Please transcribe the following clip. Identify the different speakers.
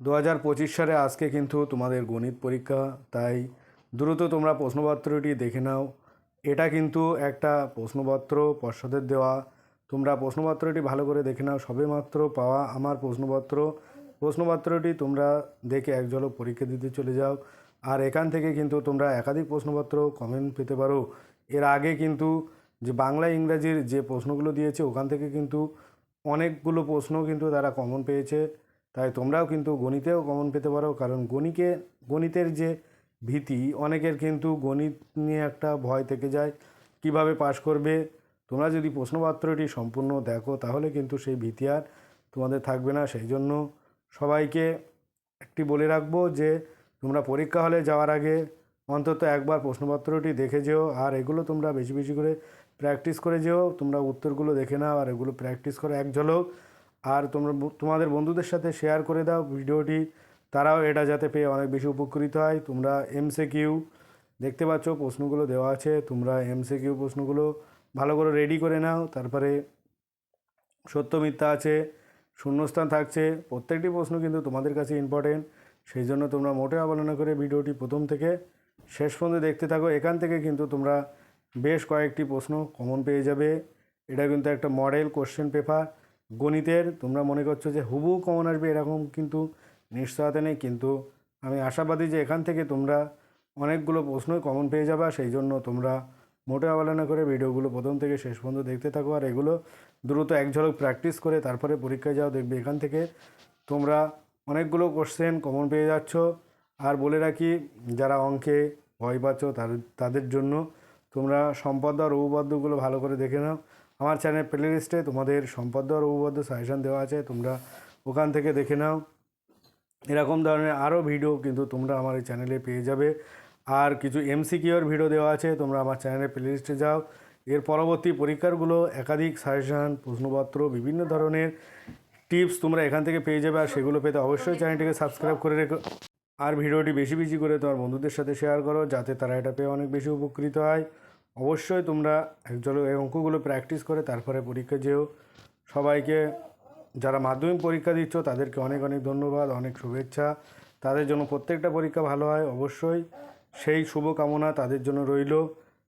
Speaker 1: দু হাজার পঁচিশ সালে আজকে কিন্তু তোমাদের গণিত পরীক্ষা, তাই দ্রুত তোমরা প্রশ্নপত্রটি দেখে নাও। এটা কিন্তু একটা প্রশ্নপত্র পর্ষদের দেওয়া। তোমরা প্রশ্নপত্রটি ভালো করে দেখে নাও সবেমাত্র পাওয়া আমার প্রশ্নপত্র। প্রশ্নপত্রটি তোমরা দেখে এক ঝলক পরীক্ষা দিতে চলে যাও। আর এখান থেকে কিন্তু তোমরা একাধিক প্রশ্নপত্র কমেন্ট পেতে পারো। এর আগে কিন্তু যে বাংলা, ইংরাজির যে প্রশ্নগুলো দিয়েছে, ওখান থেকে কিন্তু অনেকগুলো প্রশ্ন কিন্তু তারা কমন পেয়েছে। তাই তোমরাও কিন্তু গণিতেও কমন পেতে পারো, কারণ গণিকে, গণিতের যে ভীতি, অনেকের কিন্তু গণিত নিয়ে একটা ভয় থেকে যায়। কীভাবে পাশ করবে? তোমরা যদি প্রশ্নপত্রটি সম্পূর্ণ দেখো, তাহলে কিন্তু সেই ভীতি আর তোমাদের থাকবে না। সেই জন্য সবাইকে একটি বলে রাখব যে, তোমরা পরীক্ষা হলে যাওয়ার আগে অন্তত একবার প্রশ্নপত্রটি দেখে যেও, আর এগুলো তোমরা বেশি বেশি করে প্র্যাকটিস করে যেও। তোমরা উত্তরগুলো দেখে নাও, আর এগুলো প্র্যাকটিস করে এক ঝলক। আর তোমরা তোমাদের বন্ধুদের সাথে শেয়ার করে দাও ভিডিওটি। তারাও এটা যাতে পেয়ে অনেক বেশি উপকৃত হয়। তোমরা এমসে কিউ দেখতে পাচ্ছ, প্রশ্নগুলো দেওয়া আছে। তোমরা এমসিকিউ প্রশ্নগুলো ভালো করে রেডি করে নাও। তারপরে সত্য মিথ্যা আছে, শূন্যস্থান থাকছে। প্রত্যেকটি প্রশ্ন কিন্তু তোমাদের কাছে ইম্পর্টেন্ট সেই জন্য তোমরা মোটে অবহেলনা করে ভিডিওটি প্রথম থেকে শেষ পর্যন্ত দেখতে থাকো। এখান থেকে কিন্তু তোমরা বেশ কয়েকটি প্রশ্ন কমন পেয়ে যাবে। এটা কিন্তু একটা মডেল কোশ্চেন পেপার গণিতের তোমরা মনে করছ যে হুবহু কমন আসবে এরকম কিন্তু নিশ্চয়তা নেই, কিন্তু আমি আশাবাদী যে এখান থেকে তোমরা অনেকগুলো প্রশ্নই কমন পেয়ে যাবে, সেই জন্য তোমরা মোটে অবহেলনা করে ভিডিওগুলো প্রথম থেকে শেষ পর্যন্ত দেখতে থাকো আর এগুলো দ্রুত এক ঝলক প্র্যাকটিস করে তারপরে পরীক্ষায় যাও, দেখবে এখান থেকে তোমরা অনেকগুলো কোশ্চেন কমন পেয়ে যাচ্ছ। আর বলে রাখি, যারা অঙ্কে ভয় পাচ্ছ তাদের জন্য তোমরা সম্পদ আর উপপাদ্যগুলো ভালো করে দেখে নাও। আমার চ্যানেল প্লে লিস্টে তোমাদের সম্পদ আর উপপাদ্য সাজেশন দেওয়া আছে, তোমরা ওখান থেকে দেখে নাও। এরকম ধরনের আরও ভিডিও কিন্তু তোমরা আমার এই চ্যানেলে পেয়ে যাবে। আর কিছু এমসিকিউর ভিডিও দেওয়া আছে, তোমরা আমার চ্যানেলের প্লেলিস্টে যাও। এর পরবর্তী পরীক্ষারগুলো একাধিক সাজেশান প্রশ্নপত্র, বিভিন্ন ধরনের টিপস তোমরা এখান থেকে পেয়ে যাবে। আর সেগুলো পেতে অবশ্যই চ্যানেলটিকে সাবস্ক্রাইব করে রেখো। আর ভিডিওটি বেশি বেশি করে তোমার বন্ধুদের সাথে শেয়ার করো, যাতে তারা এটা পেয়ে অনেক বেশি উপকৃত হয়। অবশ্যই তোমরা একজন এই অঙ্কগুলো প্র্যাকটিস করে তারপরে পরীক্ষা যেও। সবাইকে যারা মাধ্যমিক পরীক্ষা দিচ্ছ, তাদেরকে অনেক অনেক ধন্যবাদ, অনেক শুভেচ্ছা। তাদের জন্য প্রত্যেকটা পরীক্ষা ভালো হয়, অবশ্যই। সেই শুভকামনা তাদের জন্য রইল।